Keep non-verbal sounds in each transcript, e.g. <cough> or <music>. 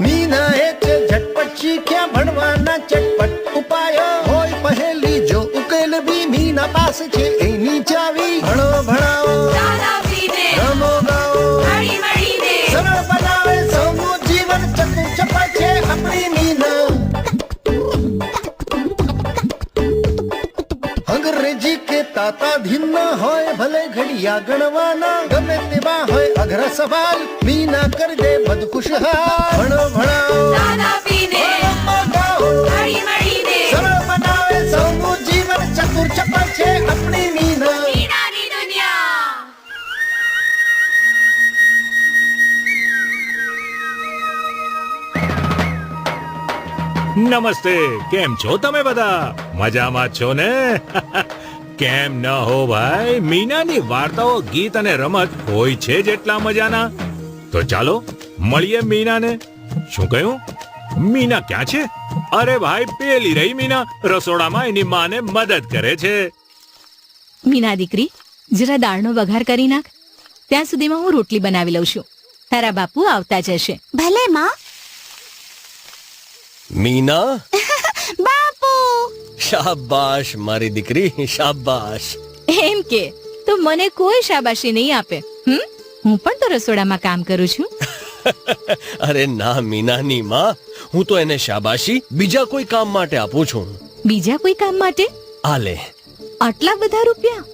મીના હે છે ઝટપટ શીખ્યા ભણવાના ચટપટ. ઉપાયો હોય પહેલી, જો ઉકેલ બી મીના પાસે છે, એની ચાવી. ભણો, ભણાવો. તાતા ધીમના હોય ભલે ઘડિયા ગણવાના ગમે તેવા હોય અઘરા સવાલ. મીના કરી દે બધ ખુશહાલ ભણો ભણાવો સરળ બનાવે સૌનું જીવન ચતુર ચપળ છે આપણી મીના. નમસ્તે કેમ છો તમે બધા? મજામાં છો ને? <laughs> કેમ ન હો ભાઈ? મીનાની વાર્તાઓ ગીત અને રમત હોય છે જેટલા મજાના. તો ચાલો મળીએ મીનાને. શું કહ્યું? મીના ક્યાં છે? અરે ભાઈ પેલી રહી મીના. રસોડામાં એની માને મદદ કરે છે. મીના દીકરી જરા દાળનો વઘાર કરી નાખ. ત્યાં સુધીમાં હું રોટલી બનાવી લઉં છું. તારા બાપુ આવતા જશે. ભલે માં. મીના? શાબાશ મારી દીકરી શાબાશ. એમ કે તો મને કોઈ શાબાશી નહીં આપે. હમ? હું પણ તો રસોડામાં કામ કરું છું. <laughs> અરે ના મીનાની માં. હું તો એને શાબાશી બીજા કોઈ કામ માટે આપું છું. બીજા કોઈ કામ માટે? આ લે. આટલા બધા રૂપિયા?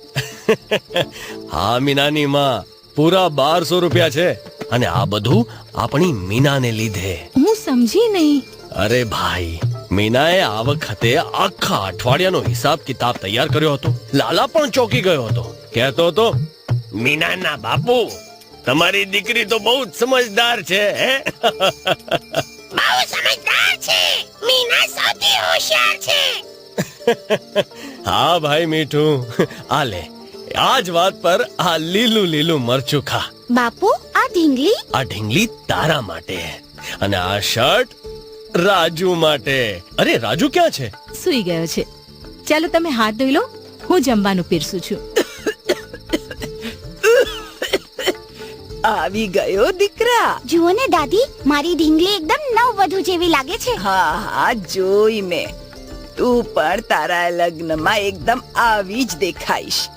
<laughs> હા મીનાની માં. પૂરા બારસો રૂપિયા છે. અને આ બધું આપણી મીનાને લીધે. હું સમજી નહીં. અરે ભાઈ મીનાએ આ વખતે આખા અઠવાડિયાનો હિસાબ કિતાબ તૈયાર કર્યો હતો. લાલા પણ ચોકી ગયો હતો. કહેતો હતો મીનાના બાપુ તમારી દીકરી તો બહુ જ સમજદાર છે હે? બહુ સમજદાર છે. મીના સૌથી હોશિયાર છે. <laughs> હા ભાઈ મીઠું. આ લે આ જ વાત પર આ લીલું લીલું મરચું ખા. બાપુ આ ઢીંગલી? આ ઢીંગલી તારા માટે. અને આ શર્ટ રાજુ માટે. અરે રાજુ ક્યાં છે? સૂઈ ગયો છે. ચાલો તમે હાથ ધોઈ લો. હું જમવાનું પીરસું છું. આવી ગયો દીકરા. જુઓ ને દાદી મારી ઢીંગલી એકદમ નવ વધુ જેવી લાગે છે. હા હા જોઈ મેં. તું પણ તારા લગ્નમાં એકદમ આવી જ દેખાઈશ.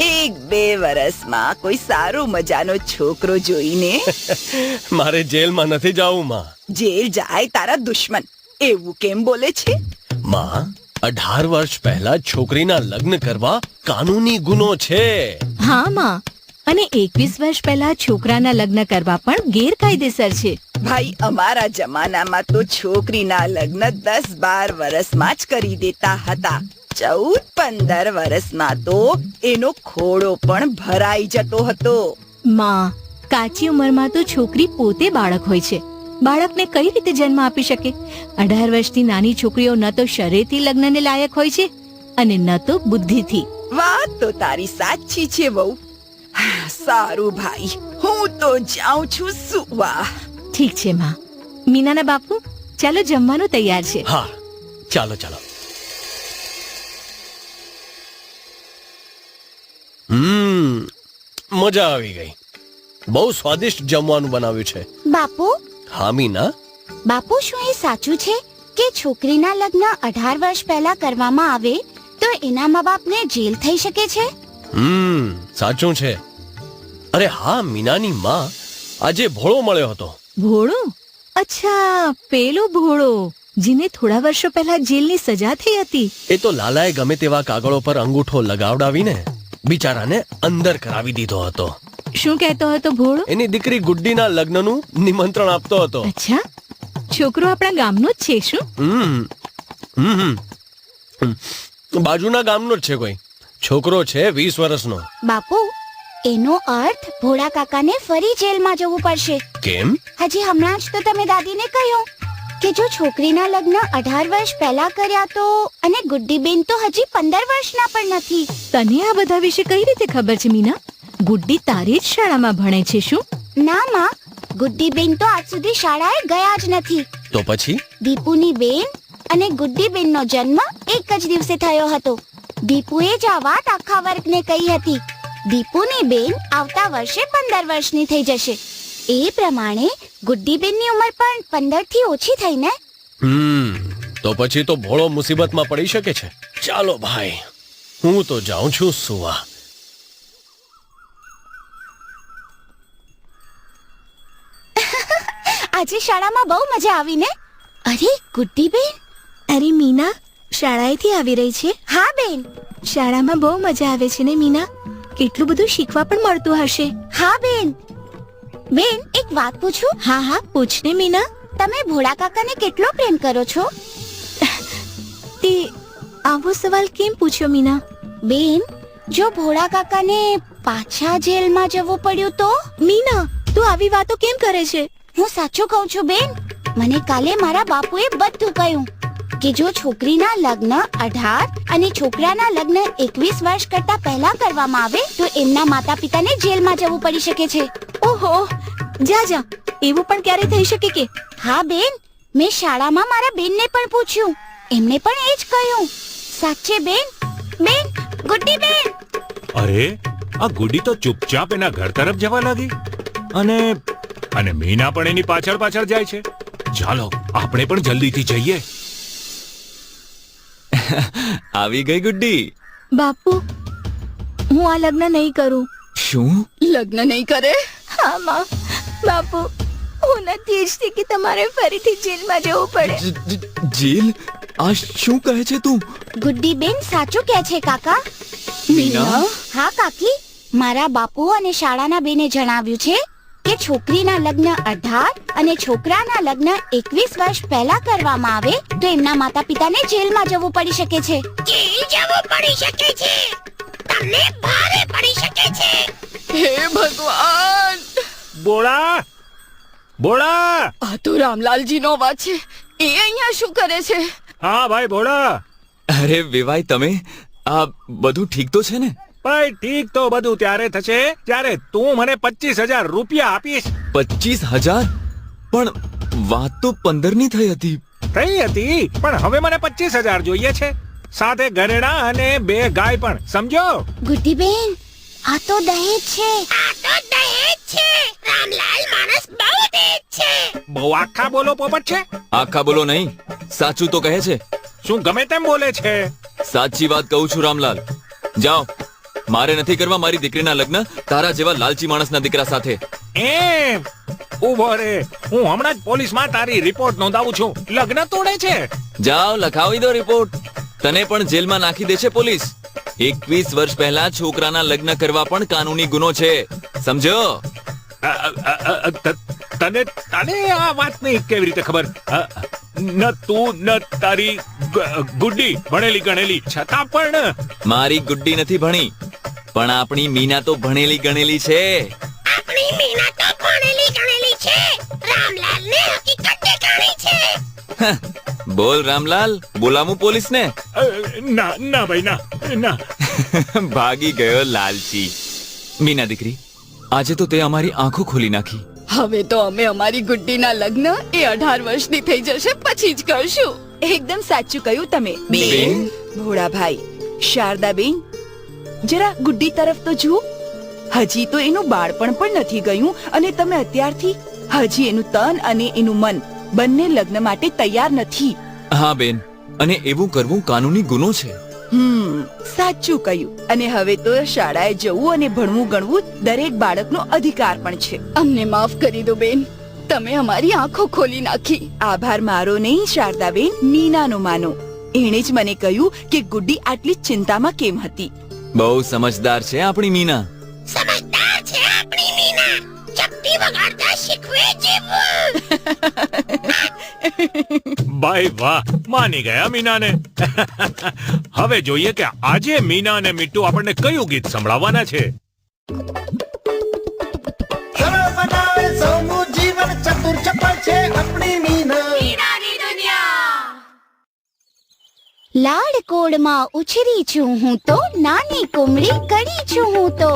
એક બે વર્ષમાં કોઈ સારો મજાનો છોકરો જોઈને <laughs> મારે જેલમાં નથી જવું માં. જેલ જાય તારા દુશ્મન. એવું કેમ બોલે છે? માં અઢાર વર્ષ પહેલા છોકરીના લગ્ન કરવા કાનૂની ગુનો છે. હા માં. અને એકવીસ વર્ષ પહેલા છોકરાના લગ્ન કરવા પણ ગેરકાયદેસર છે. ભાઈ અમારા જમાનામાં તો છોકરીના લગ્ન દસ બાર વર્ષમાં જ કરી દેતા હતા. ચૌદ પંદર વર્ષમાં તો એનો ખોડો પણ ભરાઈ જતો હતો. માં કાચી ઉંમરમાં તો છોકરી પોતે બાળક હોય છે. બાળકને કઈ રીતે જન્મ આપી શકે? અઢાર વર્ષથી નાની છોકરીઓ ન તો શરીરથી લગ્નને લાયક હોય છે અને ન તો બુદ્ધિથી. વાત તો તારી સાચી છે બહુ હા, સારું ભાઈ હું તો જાઉં છું સુવા. ઠીક છે માં. મીનાના બાપુ ચાલો જમવાનું તૈયાર છે. હા ચાલો ચાલો હમ મજા આવી ગઈ. બહુ સ્વાદિષ્ટ જમવાનું બનાવ્યું છે. બાપુ? હા મીના બાપુ શું એ સાચું છે કે છોકરીના લગ્ન અઢાર વર્ષ પહેલા કરવામાં આવે તો એના મા બાપને જેલ થઈ શકે છે? હમ સાચું છે. અરે હા મીનાની માં આજે ભોળો મળ્યો હતો. ભોળો? અચ્છા પેલો ભોળો જેને થોડા વર્ષો પહેલા જેલની સજા થઈ હતી. એ તો લાલાએ ગમે તેવા કાગળો પર અંગૂઠો લગાવડાવીને બિચારાને અંદર કરાવી દીધો હતો. શું કહેતો હતો ભોળો? એની દીકરી ગુડ્ડીના લગ્નનું નિમંત્રણ આપતો હતો. અચ્છા. છોકરો આપણા ગામનો જ છે શું? હમ. હમ. બાજુના ગામનો જ છે કોઈ. છોકરો છે વીસ વર્ષનો. બાપુ એનો અર્થ ભોળા કાકાને ફરી જેલમાં જવું પડશે. કેમ? હજી હમણાં જ તો તમે દાદીને કહ્યું. કે જો છોકરીના લગ્ન અઢાર વર્ષ પહેલા કર્યા તો અને ગુડ્ડીબેન તો હજી પંદર વર્ષના પણ નથી. તને આ બધા વિશે કઈ રીતે ખબર છે મીના? ગુડ્ડી તારી જ શાળામાં ભણે છે શું? ના માં. ગુડ્ડીબેન તો આજ સુધી શાળાએ ગયા જ નથી. તો પછી? દીપુની બેન અને ગુડ્ડીબેનનો જન્મ એક જ દિવસે થયો હતો. દીપુએ જ આ વાત આખા વર્ગને કહી હતી. દીપુની બેન આવતા વર્ષે પંદર વર્ષની થઈ જશે. એ પ્રમાણે ગુડ્ડીબેનની ઉંમર પણ પંદરથી ઓછી થઈ ને? હમ તો પછી તો ભોળો મુસીબતમાં પડી શકે છે. ચાલો ભાઈ હું તો જાઉં છું સુવા. <laughs> આજે શાળામાં બહુ મજા આવી ને? અરે ગુડ્ડીબેન? અરે મીના શાળાએથી આવી રહી છે? હા બેન. શાળામાં બહુ મજા આવે છે ને મીના? કેટલું બધું શીખવા પણ મળતું હશે. હા બેન. બેન એક વાત પૂછું? હા હા પૂછને મીના. તમે ભોળા કાકાને કેટલો પ્રેમ કરો છો? તે આવો સવાલ કેમ પૂછ્યો મીના? બેન જો ભોળા કાકાને પાછા જેલમાં જવું પડ્યું તો? મીના તું આવી વાતો કેમ કરે છે? હું સાચું કહું છું બેન. મને કાલે મારા બાપુએ બધું કહ્યું. કે જો છોકરીના લગ્ન અઢાર અને છોકરાના લગ્ન એકવીસ વર્ષ કરતા પહેલા કરવામાં આવે તો એમના માતા પિતાને જેલમાં જવું પડી શકે છે. ઓહો! જા જા. એવું પણ ક્યારે થઈ શકે કે? હા બેન. મેં શાળામાં મારા બેનને પણ પૂછ્યું. એમને પણ એ જ કહ્યું. સાચે બેન? બેન ગુડ્ડી બેન! અરે આ ગુડી તો ચૂપચાપ એના ઘર તરફ જવા લાગી. અને અને મીના પણ એની પાછળ પાછળ જાય છે. ચાલો આપણે પણ જલ્દીથી જઈએ. <laughs> આવી ગઈ ગુડ્ડી? બાપુ હું આ લગ્ન નહીં કરું. શું? લગ્ન નહીં કરે? હા માં. બાપુ હું નથી ઈચ્છતી કે તમારે ફરીથી જેલમાં જવું પડે. જેલ? આ શું કહે છે તું? ગુડ્ડી બેન સાચું કહે છે કાકા. મીના? હા કાકી. મારા બાપુ અને શાળાના બેને જણાવ્યું છે કે છોકરીના લગ્ન અઢાર અને છોકરાના લગ્ન એકવીસ વર્ષ પહેલા કરવામાં આવે તો એમના માતા પિતાને જેલમાં જવું પડી શકે છે. જેલ જવું પડી શકે છે. તમને ભારે પડી શકે છે. હે ભગવાન! બોળા! બોળા! આ તો રામલાલજીનો અવાજ છે. એ અહીંયા શું કરે છે? હા ભાઈ બોળા! અરે વિવાય તમે? આ બધું ઠીક તો છે ને? ભાઈ ઠીક તો બધું ત્યારે થશે જ્યારે તું મને પચીસ હજાર રૂપિયા આપીશ. પચીસ હજાર? પણ વાત તો પંદરની થઈ હતી. થઈ હતી પણ હવે મને પચીસ હજાર જોઈએ છે. સાથે ઘરેણા અને બે ગાય પણ સમજો? ગુડ્ડી આ તો દહેજ છે. આ તો દહેજ છે. રામલાલ માણસ બહુ દહેજ છે. બહુ આખા બોલો પોપટ છે? આખા બોલો નહીં સાચું તો કહે છે. શું ગમે તેમ બોલે છે? સાચી વાત કહું છું રામલાલ. જાઓ. મારે નથી કરવા મારી દીકરીના લગ્ન તારા જેવા લાલચી માણસના દીકરા સાથે. એમ? ઊભો રે. હું હમણાં જ પોલીસમાં તારી રિપોર્ટ નોંધાવું છું. લગ્ન તોડે છે. જાઓ લખાવી દો રિપોર્ટ. તને પણ જેલમાં નાખી દે છે પોલીસ. એકવીસ વર્ષ પહેલા છોકરાના લગ્ન કરવા પણ કાનૂની ગુનો છે. સમજો? તને તને આ વાતની કેવી રીતે ખબર? ન તું ન તારી ગુડ્ડી ભણેલી ગણેલી. છતાં પણ મારી ગુડ્ડી નથી ભણી. પણ આપણી મીના તો ભણેલી ગણેલી છે. આપણી મીના તો ભણેલી ગણેલી છે. રામલાલ ને હકીકત દેખાણી છે. બોલ રામલાલ બોલામું પોલીસ ને ના ના ભાઈ ના ના. ભાગી ગયો લાલચી. મીના દીકરી આજે તો તે અમારી આંખો ખોલી નાખી. હવે તો અમે અમારી ગુડ્ડીના લગ્ન એ અઢાર વર્ષની થઈ જશે પછી જ કરશું. એકદમ સાચું કહ્યું તમે. બેન. ભોળાભાઈ શારદાબેન જરા ગુડ્ડી તરફ તો જુઓ. હજી તો એનું બાળપણ પણ નથી ગયું અને તમે અત્યારથી હજી એનું તન અને એનું મન બંને લગ્ન માટે તૈયાર નથી. હા બેન. અને એવું કરવું કાનૂની ગુનો છે. હમ સાચું કહ્યું. અને હવે તો શાળાએ જવું અને ભણવું ગણવું દરેક બાળકનો અધિકાર પણ છે. અમને માફ કરી દો બેન. તમે અમારી આંખો ખોલી નાખી. આભાર મારો નહીં શારદાબેન. મીનાનો માનો. એણે જ મને કહ્યું કે ગુડ્ડી આટલી ચિંતામાં કેમ હતી? બહુ સમજદાર છે આપણી મીના. સમજદાર છે આપણી મીના. ચપ્પી વગાડતા શીખવે જેવું ભાઈ વાહ માની ગયા મીનાને. હવે જોઈએ કે આજે મીના અને મીટુ આપણને કયું ગીત સંભળાવવાના છે. સરળ બનાવે સૌનું જીવન ચતુર ચપળ છે આપણી લાડ કોળમાં ઉછરી છું હું તો નાની કુમળી કરી છું હું તો.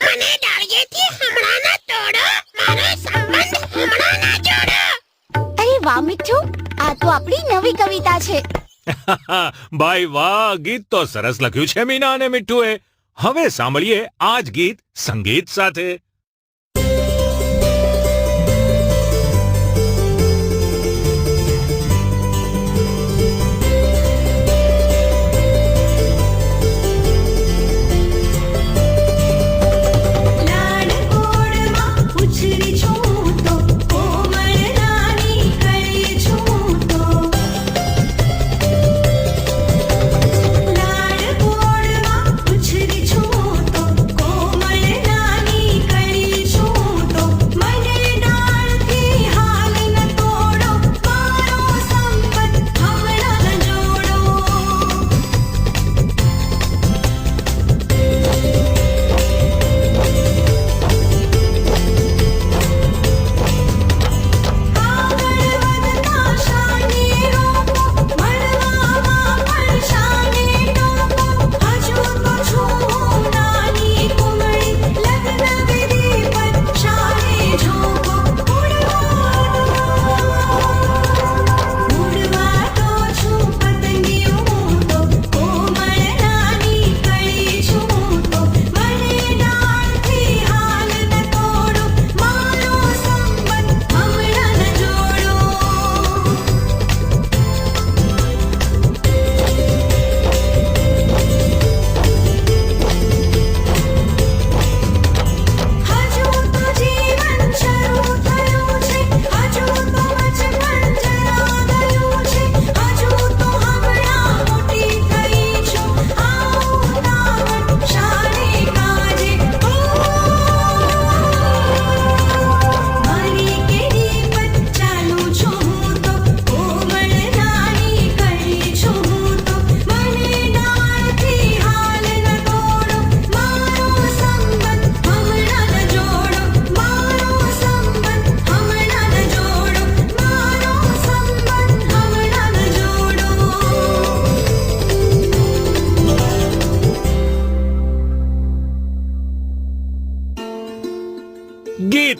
મને ડાળિયેથી હમણાં ના તોડો મારો સંબંધ હમણાં ના જોડો. અરે વાહ મીઠું આ તો આપણી નવી કવિતા છે. <laughs> ભાઈ વાહ ગીત તો સરસ લખ્યું છે મીના અને મીઠુએ હવે સાંભળીએ આ જ ગીત સંગીત સાથે.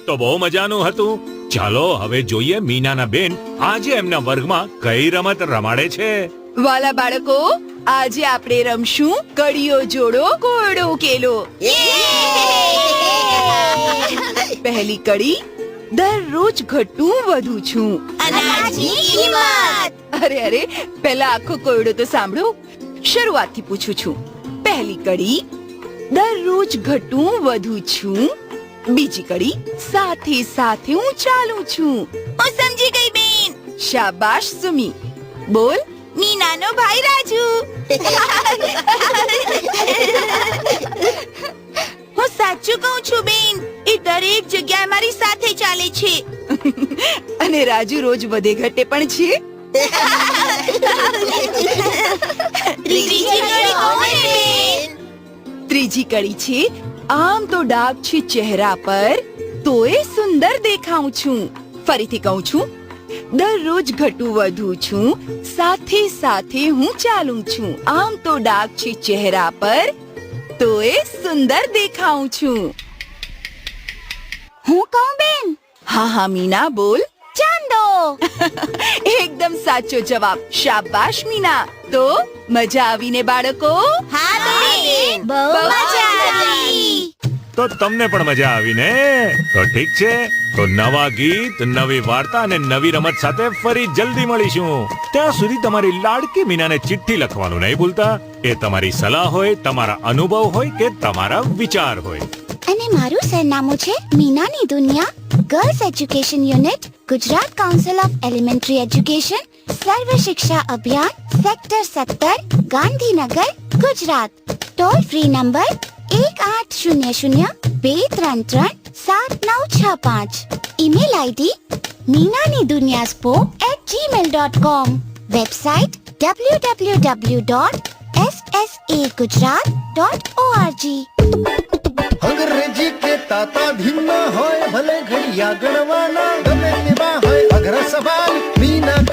તો બહુ મજાનું હતું. ચાલો હવે જોઈએ મીનાના બેન આજે એમના વર્ગમાં કઈ રમત રમાડે છે. વાલા બાળકો આજે આપણે રમશું કડીઓ જોડો કોયડો કેલો <laughs> પહેલી કડી દરરોજ ઘટું વધુ છું. અરે અરે પહેલા આખો કોયડો તો સાંભળો. શરૂઆતથી પૂછું છું. પહેલી કડી દરરોજ ઘટું વધુ છું. બીજી કડી સાથે સાથે હું ચાલું છું. હું સમજી ગઈ બેન. શાબાશ સુમી. બોલ મીનાનો ભાઈ રાજુ. હું સાચું કહું છું બેન એ દરેક જગ્યાએ મારી સાથે ચાલે છે. અને રાજુ રોજ વધે ઘટે પણ છે? ત્રીજી કડી ત્રીજી કડી છે આમ તો ડાઘ છે ચહેરા પર તોય સુંદર દેખાઉં છું. ફરીથી કહું છું દરરોજ ઘટું વધુ છું સાથે સાથે હું ચાલું છું. આમ તો ડાઘ છે ચહેરા પર તોય સુંદર દેખાઉં છું. હું કહું બેન? હા હા મીના બોલ. <laughs> એકદમ સાચો જવાબ. શાબાશ મીના. તો મજા આવીને બાળકો? હા બેન બહુ મજા આવી. તો તમને પણ મજા આવી ને તો ઠીક છે. તો નવા ગીત નવી વાર્તા અને નવી રમત સાથે ફરી જલ્દી મળીશું. ત્યાં સુધી તમારી લાડકી મીનાને ચિઠ્ઠી લખવાનું નહીં ભૂલતા. એ તમારી સલાહ હોય તમારા અનુભવ હોય કે તમારા વિચાર હોય. અને મારું સરનામું છે મીનાની દુનિયા girls education unit. Gujarat council of elementary education Sarva Shiksha Abhiyan sector सत्तर Gandhinagar Gujarat toll free number एक आठ शून्य शून्य बे त्रन त्रन सात नौ छ पाँच. ईमेल आईडी मीनानी दुनिया spoke at G mail dot com website W W W dot S S A Gujarat dot O R G अंग्रेज़ी के ताता भिन्न होए, भले घड़िया गणवाना Graça vale, mina